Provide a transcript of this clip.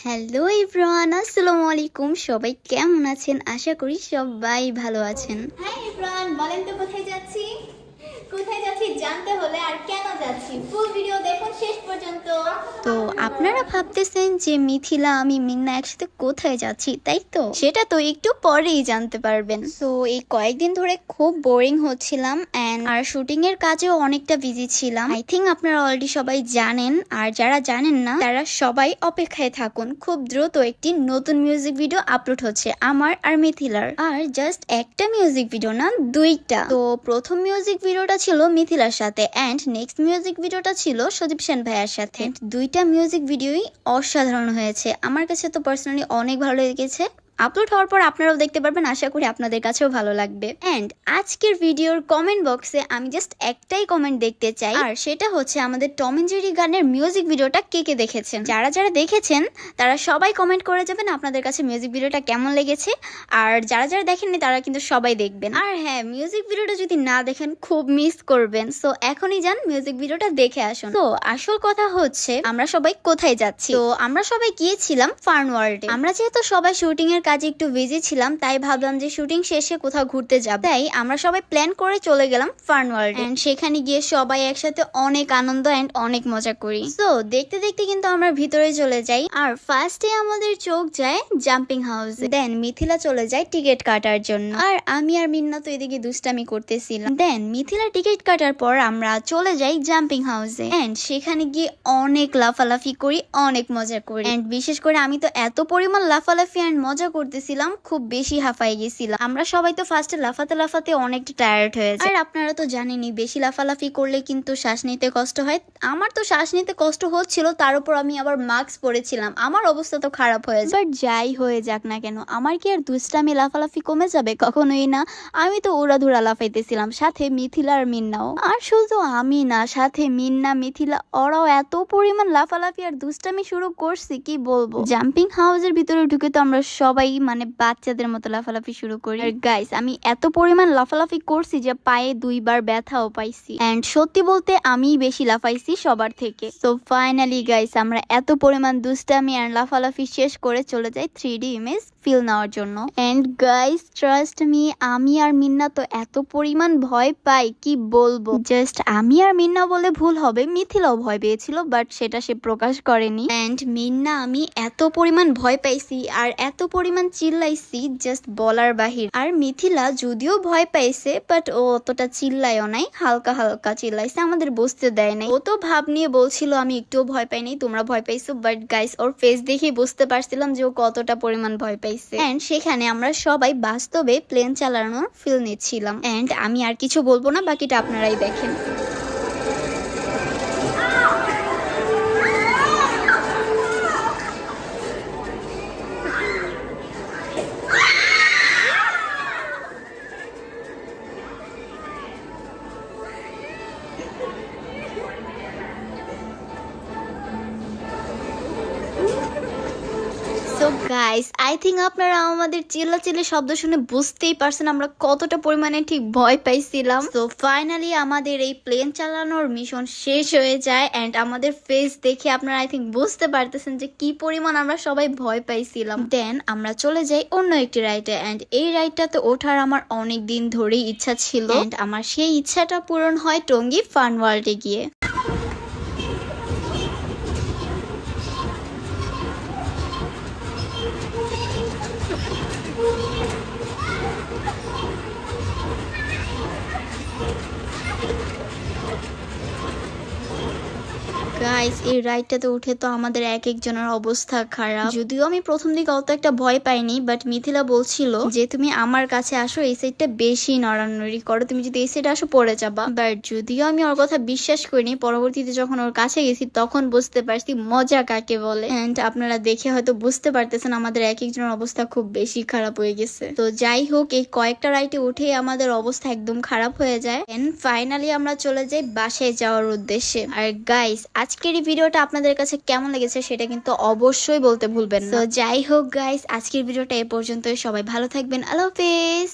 Hello Ibran আসসালামু আলাইকুম সবাই কেমন আছেন? আশা করি সবাই ভালো আছেন। হ্যাঁ ইব্রান বলেন তো, কোথায় যাচ্ছি? কোথায় যাচ্ছি জানতে হলে আর কেন তো আপনারা ভাবতেছেন যে মিথিলা, আমি, মিন্না একসাথে কোথায় যাচ্ছি, তাই তো? সেটা তো একটু পরেই জানতে পারবেন। তো এই কয়েকদিন ধরে খুব বোরিং হচ্ছিলাম অ্যান্ড আর শুটিং এর কাজেও অনেকটা বিজি ছিলাম। আই থিঙ্ক আপনারা অলরেডি সবাই জানেন, আর যারা জানেন না, তারা সবাই অপেক্ষায় থাকুন। খুব দ্রুত একটি নতুন মিউজিক ভিডিও আপলোড হচ্ছে, আমার আর মিথিলার। আর জাস্ট একটা মিউজিক ভিডিও না, দুইটা। তো প্রথম মিউজিক ভিডিওটা ছিল মিথিলার সাথে অ্যান্ড নেক্সট মিউজিক ভিডিওটা ছিল সদীপ সেন ভাইয়ার সাথে। দুইটা মিউজিক ভিডিওই অসাধারণ হয়েছে। আমার কাছে তো পার্সোনালি অনেক ভালো লেগেছে। আপলোড হওয়ার পর আপনারাও দেখতে পারবেন, আশা করি আপনাদের কাছেও ভালো লাগবে। অ্যান্ড আজকের ভিডিওর কমেন্ট বক্সে আমি জাস্ট একটাই কমেন্ট দেখতে চাই। আর সেটা হচ্ছে আমাদের টম এন্ড জেরি গানের মিউজিক ভিডিওটা কে কে দেখেছেন? যারা যারা দেখেছেন, তারা সবাই কমেন্ট করে যাবেন আপনাদের কাছে মিউজিক ভিডিওটা কেমন লেগেছে। আর যারা যারা দেখেননি, তারা কিন্তু সবাই দেখবেন। আর হ্যাঁ মিউজিক ভিডিওটা যদি না দেখেন, খুব মিস করবেন। সো এখনই যান মিউজিক ভিডিওটা দেখে আসুন। তো আসল কথা হচ্ছে, আমরা সবাই কোথায় যাচ্ছি? তো আমরা সবাই গিয়েছিলাম ফার্ন ওয়ার্ল্ডে। আমরা যেহেতু সবাই শুটিং এর কাজে একটু বিজি ছিলাম, তাই ভাবলাম যে শুটিং শেষে কোথাও ঘুরতে যাব। তাই আমরা সবাই প্ল্যান করে চলে গেলাম ফার্ন ওয়ার্ল্ড এন্ড সেখানে গিয়ে সবাই একসাথে অনেক আনন্দ এন্ড অনেক মজা করি। তো দেখতে দেখতে কিন্তু আমরা ভিতরে চলে যাই। আর ফার্স্টে আমাদের চোখ যায় জাম্পিং হাউস দেন মিথিলা চলে যায় টিকিট কাটার জন্য। আর আমি আর মিন্না তো এদিকে দুষ্টামি করতেছিলাম। দেন মিথিলা টিকিট কাটার পর আমরা চলে যাই জাম্পিং হাউসে এন্ড সেখানে গিয়ে অনেক লাফালাফি করি, অনেক মজা করি। এন্ড বিশেষ করে আমি তো এত পরিমাণ লাফালাফি এন্ড মজা করতেছিলাম খুব বেশি হাঁফাই গেছিলাম। আমরা সবাই তো ফার্স্টে লাফাতে লাফাতে অনেকটা টায়ার্ড হয়ে যায় আর আপনারা তো জানেনই বেশি লাফালাফি করলে কিন্তু শ্বাস নিতে কষ্ট হয়। আমার তো শ্বাস নিতে কষ্ট হচ্ছিল তার উপর আমি আবার মাস্ক পরেছিলাম। আমার অবস্থা তো খারাপ হয়ে যায়। বাট যাই হয়ে যাক না কেন আমার কি আর দুষ্টামি লাফালাফি কমে যাবে? কখনোই না। আমি তো উড়াধুরা লাফাইতেছিলাম সাথে মিথিলা আর মিন্নাও। আর শুধু আমি না সাথে মিন্না মিথিলা ওরাও এত পরিমাণ লাফালাফি আর দুষ্টামি শুরু করছি কি বলব? জাম্পিং হাউসের ভিতরে ঢুকে তো আমরা সবাই মানে বাচ্চাদের মতো লাফালাফি শুরু করি। আর গাইস আমি এত পরিমাণ লাফালাফি করছি যে পায়ে দুইবার ব্যথাও পাইছি। এন্ড সত্যি বলতে আমি বেশি লাফাইছি সবার থেকে। সো ফাইনালি গাইস আমরা এত পরিমাণ দুষ্টামি আর লাফালাফি শেষ করে চলে যাই থ্রি ডি ইমেজ ফিল নেওয়ার জন্য। এন্ড গাইস ট্রাস্ট মি আমি আর মিন্না তো এত পরিমাণ ভয় পাই, কি বলব? জাস্ট আমি আর মিন্না বলে ভুল হবে, মিথিলাও ভয় পেয়েছিল বাট সেটা সে প্রকাশ করেনি। এন্ড মিন্না, আমি এত পরিমাণ ভয় পাইছি, আর এত পরিমাণ চিল্লাইছি জাস্ট বলার বাহির। আর মিথিলা যদিও ভয় পাইছে বাট ও অতটা চিল্লায়ও নাই, হালকা হালকা চিল্লাইছে, আমাদের বসতে দেয় নাই। ও তো ভাব নিয়ে বলছিল, আমি একটুও ভয় পাইনি তোমরা ভয় পাইছো বাট গাইস ওর ফেস দেখেই বুঝতে পারছিলাম যে ও কতটা পরিমাণ ভয় পাইছে এন্ড সেখানে আমরা সবাই বাস্তবে প্লেন চালানোর ফিল নিচ্ছিলাম। এন্ড আমি আর কিছু বলব না, বাকিটা আপনারাই দেখেন। গাইস আই থিঙ্ক আপনারা আমাদের চিল্লা চিল্লাচিল্লি শব্দ শুনে বুঝতেই পারছেন আমরা কতটা পরিমাণে ঠিক ভয় পাইছিলাম। তো ফাইনালি আমাদের এই প্লেন চালানোর মিশন শেষ হয়ে যায় এন্ড আমাদের ফেস দেখে আপনারা আই থিঙ্ক বুঝতে পারতেছেন যে কি পরিমাণ আমরা সবাই ভয় পাইছিলাম। দেন আমরা চলে যাই অন্য একটি রাইডে অ্যান্ড এই রাইডটাতে ওঠার আমার অনেক দিন ধরেই ইচ্ছা ছিল। এন্ড আমার সেই ইচ্ছাটা পূরণ হয় টঙ্গী ফান ওয়ার্ল্ডে গিয়ে। Thank you. গাইস এই রাইডটাতে উঠে তো আমাদের এক একজনের অবস্থা খারাপ। যদিও আমি প্রথম দিকে অত একটা ভয় পাইনি বাট মিথিলা বলছিল যে তুমি আমার কাছে আসো, এই সাইডটা বেশি নড়ানড়ি করো। তুমি যদি এই সাইডে আসো, পড়ে যাবা। বাট যদিও আমি ওর কথা বিশ্বাস করিনি, পরবর্তীতে যখন ওর কাছে গেছি, তখন বুঝতে পারছি মজা কাকে বলে। এন্ড আপনারা দেখে হয়তো বুঝতে পারতেছেন, আমাদের এক একজনের অবস্থা খুব বেশি খারাপ হয়ে গেছে। তো যাই হোক, এই কয়েকটা রাইডে উঠে আমাদের অবস্থা একদম খারাপ হয়ে যায়। এন্ড ফাইনালি আমরা চলে যাই বাসায় যাওয়ার উদ্দেশ্যে। আর গাইস আজকের এই ভিডিওটা আপনাদের কাছে কেমন লেগেছে সেটা কিন্তু অবশ্যই বলতে ভুলবেন তো যাই হোক গাইস আজকের ভিডিওটা এ পর্যন্তই। সবাই ভালো থাকবেন। আল্লাহ হাফেজ।